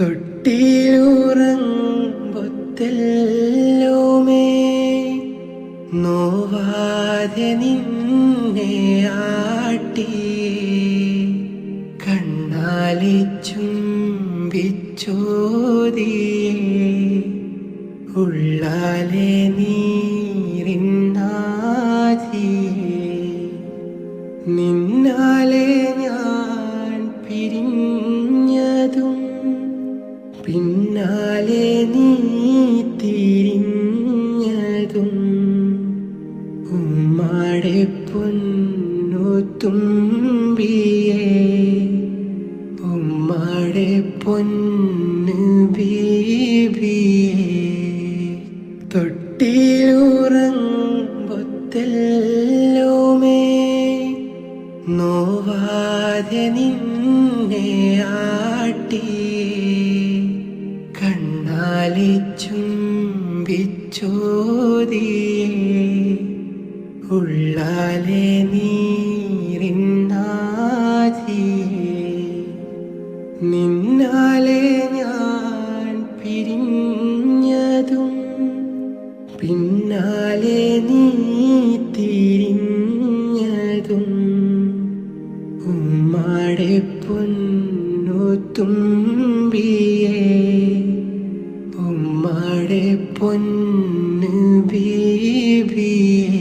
തൊട്ടിലുറമ്പൊത്തെല്ലോമേ. നോവാതെ നിന്നെ ആട്ടി കണ്ണാലി ചുംബിച്ചോതി. ഉള്ളാലെ നീരിന്നാതിയേ നിന്നാലെ പിന്നാലെ നീ തിരിഞ്ഞതും ഉമ്മാടെ പൊന്നു തുമ്പിയേ. ഉമ്മാടെ പൊന്നു ബീബിയെ. തൊട്ടിലുറങ്ങൊത്തല്ലോമേ നോവാതെ നിന്നെ ആട്ടി കണ്ണാലി ചുംബിച്ചോതിയേ ഉള്ളാലെ നീരിന്നാതിയെ നിന്നാലെ ഞാൻ പിരിഞ്ഞതും പിന്നാലെ നീ തിരിഞ്ഞതും ഉമ്മാടെ പൊന്നു തുമ്പിയേ. പൊന്നു ബീബിയെ